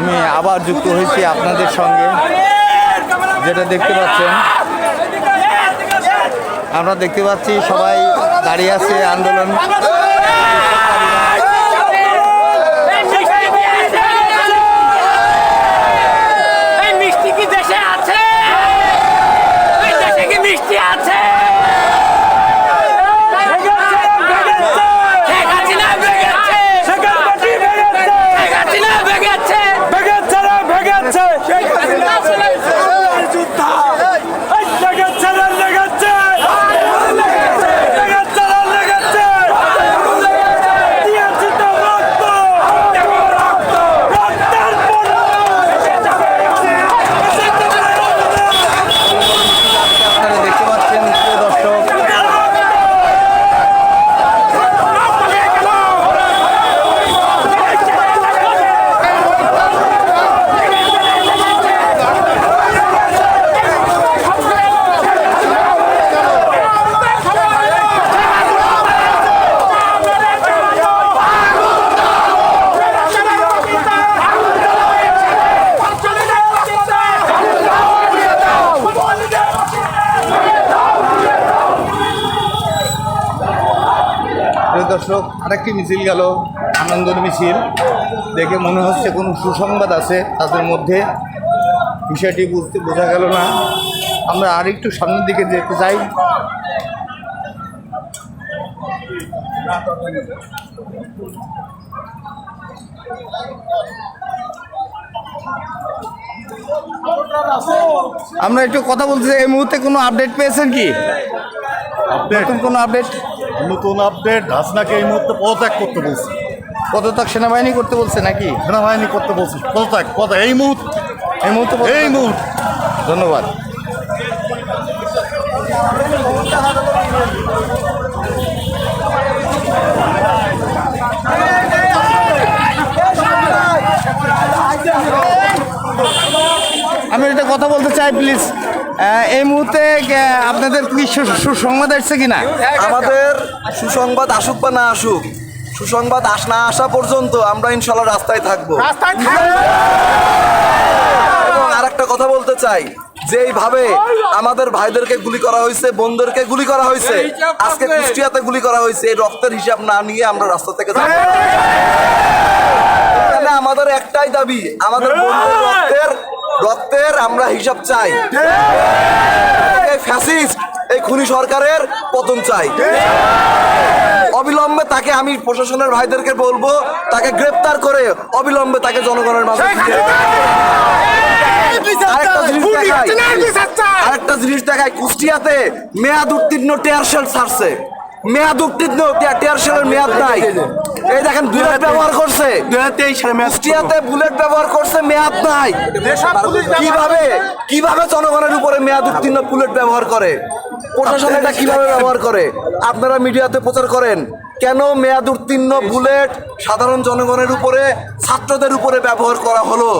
আমি আবার যুক্ত হয়েছি আপনাদের সঙ্গে। যেটা দেখতে পাচ্ছেন, আমরা দেখতে পাচ্ছি সবাই দাঁড়িয়ে আছে আন্দোলন এই মিষ্টি কি দেশে আছে এই দেশে কি মিষ্টি আছে শেখ হাসিনা ভেগেছে শেখ হাসিনা ভেগেছে আপনারা দেখতে পাচ্ছেন প্রিয় দর্শক প্রিয় দর্শক আরেকটি মিছিল গেল আনন্দের মিছিল। দেখে মনে হচ্ছে কোনো সুসংবাদ আছে তাদের মধ্যে। বিষয়টি বুঝতে বোঝা গেল না। আমরা আরেকটু সামনের দিকে যেতে চাই। আমরা একটু কথা বলতে চাই, এই মুহূর্তে কোনো আপডেট পেয়েছেন কি? আপডেট নতুন কোনো আপডেট নতুন আপডেট হাসনাকে এই মুহূর্তে পদত্যাগ করতে বলছি। পদত্যাগ সেনাবাহিনী করতে বলছে নাকি? সেনাবাহিনী করতে বলছি। পদত্যাগ পদ এই মুহূর্তে এই মুহূর্তে এই মুহূর্তে। ধন্যবাদ। আমি একটা কথা বলতে চাই প্লিজ এই মুহূর্তে আপনাদের কি সুসংবাদ আসছে কিনা? আমাদের সুসংবাদ আসুক বা না আসুক সুসংবাদ আস না আসা পর্যন্ত আমরা ইনশাল্লাহ রাস্তায় থাকব। এবং আরেকটা কথা বলতে চাই যেইভাবে আমাদের ভাইদেরকে গুলি করা হয়েছে বোনদেরকে গুলি করা হয়েছে আজকে কুষ্টিয়াতে গুলি করা হয়েছে এই রক্তের হিসাব না নিয়ে আমরা রাস্তা থেকে যাব। না। আমাদের একটাই দাবি আমাদের বোনদের রক্তের রক্তের আমরা হিসাব চাই। এই ফ্যাসিস্ট এই খুনি সরকারের পতন চাই। অবিলম্বে তাকে আমি প্রশাসনের ভাইদেরকে বলব তাকে গ্রেপ্তার করে অবিলম্বে তাকে জনগণের মাঝে। আরেকটা জিনিস দেখাই। কুষ্টিয়াতে মেয়াদ উত্তীর্ণ টেয়ার শেল ছাড়ছে। মেয়াদ উত্তীর্ণ টেয়ার শেলের মেয়াদ নাই। এই দেখেন বুলেট ব্যবহার করছে। কুষ্টিয়াতে বুলেট ব্যবহার করছে মেয়াদ নাই। কীভাবে কীভাবে জনগণের উপরে মেয়াদ উত্তীর্ণ বুলেট ব্যবহার করে? প্রশাসন এটা কীভাবে ব্যবহার করে? আপনারা মিডিয়াতে প্রচার করেন কেন মেয়াদ উত্তীর্ণ বুলেট সাধারণ জনগণের উপরে ছাত্রদের উপরে ব্যবহার করা হলো?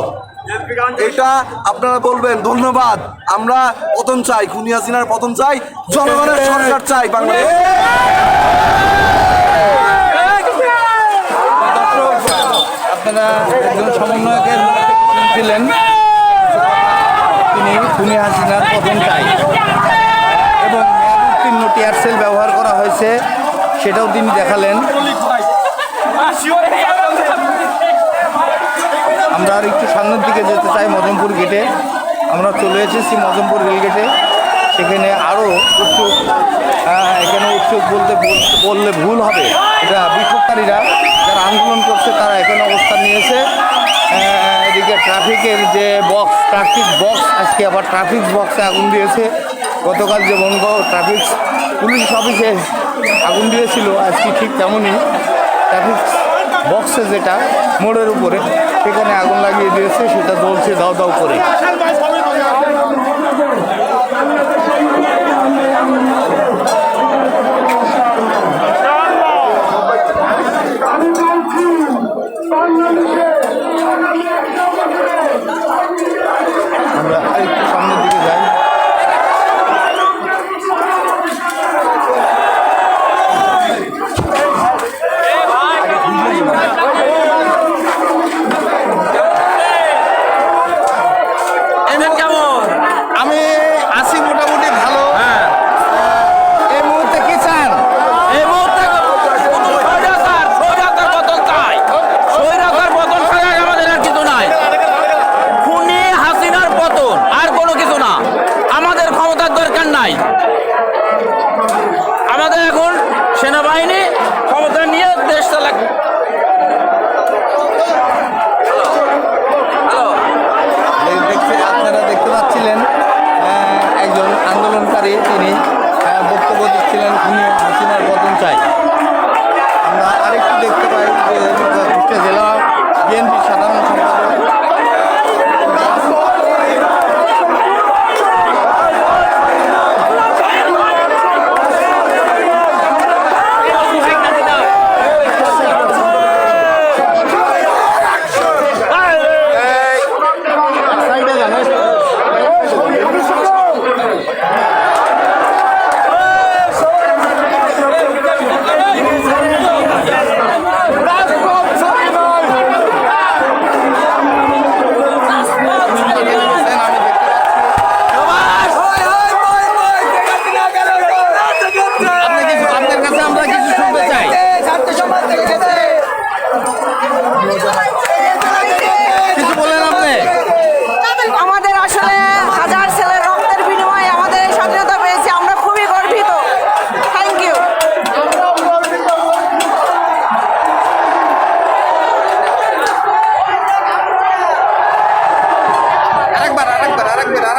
এটা আপনারা বলবেন, ধন্যবাদ। আমরা পতন চাই খুনি হাসিনার পতন চাই, জনগণের সরকার চাই বাংলাদেশ। আপনারা একজন সমন্বয়কের ছিলেন তিনি খুনি হাসিনার প্রথম চাই। এবং উত্তীর্ণ টিয়ার সেল ব্যবহার করা হয়েছে, সেটাও তিনি দেখালেন। একটু সামনের দিকে যেতে চাই মজমপুর গেটে আমরা চলে এসেছি মজমপুর রেল গেটে সেখানে আরও উৎসুক এখানে উৎসুক বলতে বল- বললে ভুল হবে। এটা বিক্ষোভকারীরা যারা আন্দোলন করছে, তারা এখানে অবস্থান নিয়েছে। এদিকে ট্রাফিকের যে বক্স ট্রাফিক বক্স আজকে আবার ট্রাফিক বক্সে আগুন দিয়েছে। গতকাল যে বনগাঁও ট্রাফিক পুলিশ অফিসে আগুন দিয়েছিল, আজকে ঠিক তেমনই। ট্রাফিক বক্সে যেটা মোড়ের উপরে সেখানে আগুন লাগিয়ে দিয়েছে সেটা জ্বলছে দাও দাও করে।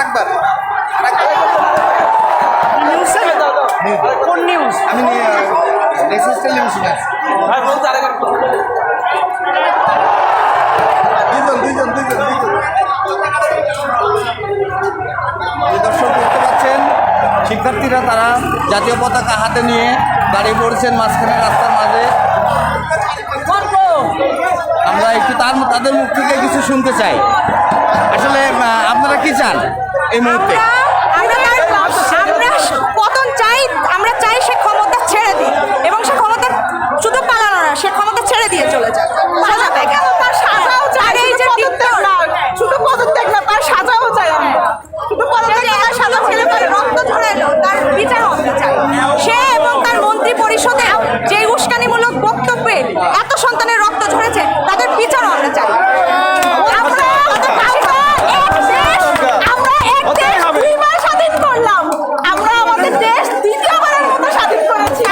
আরেকবার শিক্ষার্থীরা তারা জাতীয় পতাকা হাতে নিয়ে দাঁড়িয়ে পড়ছেন মাঝখানে রাস্তার মাঝে। আমরা একটু তার তাদের মুখ থেকে কিছু শুনতে চাই। আসলে আপনারা কি চান এই মুহূর্তে? পতন চাই আমরা চাই সে ক্ষমতা ছেড়ে দিই এবং সে ক্ষমতা শুধু পালানো না সে ক্ষমতা ছেড়ে দিয়ে চলে যাক সাজাতে গেল তার সাজাও চাই এই যে শুধু পদত্যাগ না তার সাজাও চাই আমরা শুধু পদত্যাগ না তার সাজা ছেড়ে তার রক্ত ঝরাইলো তার বিচার হতে চাই সে এবং তার মন্ত্রী পরিষদে যে উস্কানিমূলক বক্তব্যে এত সন্তানের রক্ত ঝরেছে তাদের বিচার আমরা চাই আমরা আমরা এক দেশ আমরা এক দেশ দুইবার স্বাধীন করলাম আমরা আমাদের দেশ দ্বিতীয়বারের মতো স্বাধীন করেছি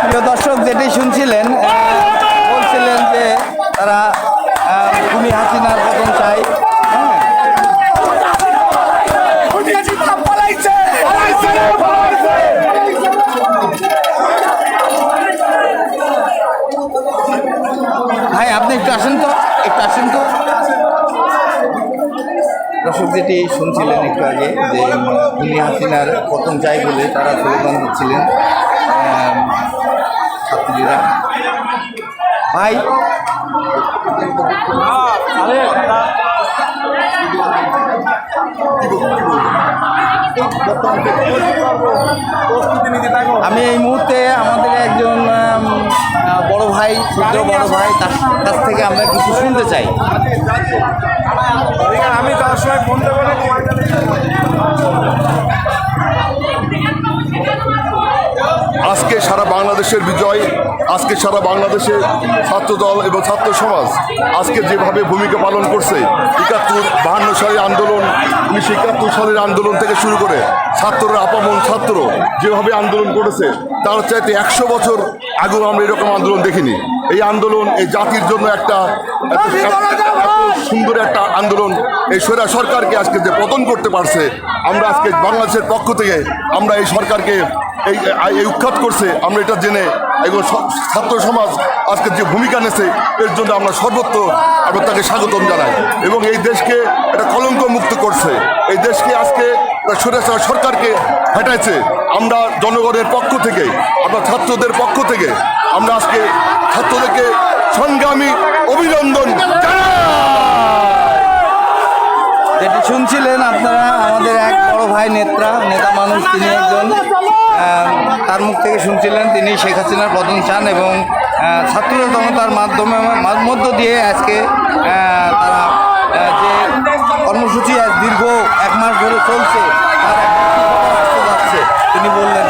প্রিয় দর্শক যেটি শুনছিলেন আহ, বলছিলেন যে তারা আহ, খুনি হাসিনার পতন চাই হ্যাঁ ভাই আপনি একটু আসেন তো একটু আসেন তো দর্শক যেটি শুনছিলেন একটু আগে যে উনি খুনি হাসিনার পতন চাই বলে তারা স্লোগান দিচ্ছিলেন। ছাত্রীরা। ভাই। আমি এই মুহূর্তে আমাদের একজন বড় ভাই, ক্ষুদ্র বড় ভাই, তার কাছ থেকে আমরা কিছু শুনতে চাই। আমি তার সময় ফোন আজকে সারা বাংলাদেশের বিজয় আজকে সারা বাংলাদেশের ছাত্র দল এবং ছাত্র সমাজ আজকে যেভাবে ভূমিকা পালন করছে একাত্তর বাহান্ন সালের আন্দোলন উনিশশো একাত্তর সালের আন্দোলন থেকে শুরু করে ছাত্ররা আপামন ছাত্র যেভাবে আন্দোলন করেছে তার চাইতে একশো বছর আগেও আমরা এরকম আন্দোলন দেখিনি। এই আন্দোলন এই জাতির জন্য একটা সুন্দর একটা আন্দোলন এই সৈরা সরকারকে আজকে যে পতন করতে পারছে আমরা আজকে বাংলাদেশের পক্ষ থেকে আমরা এই সরকারকে এই উৎখাত করছে, আমরা এটা জেনে এগুলো ছাত্র সমাজ আজকে যে ভূমিকা নেছে, এর জন্য আমরা সর্বত্র আমরা তাকে স্বাগতম জানাই। এবং এই দেশকে এটা কলঙ্ক মুক্ত করছে। এই দেশকে আজকে সরেসা সরকারকে হেঁটাইছে আমরা জনগণের পক্ষ থেকে, আমরা ছাত্রদের পক্ষ থেকে, আমরা আজকে ছাত্রদেরকে সংগ্রামী অভিনন্দন শুনছিলেন আপনারা, আমাদের এক বড় ভাই নেত্রা, নেতা মানুষ, তিনি একজন তার মুখ থেকে শুনছিলেন তিনি শেখ হাসিনার পতন চান এবং আহ, ছাত্র জনতার মাধ্যমে মধ্য দিয়ে আজকে তারা যে কর্মসূচি আজ দীর্ঘ এক মাস ধরে চলছে তার তিনি বললেন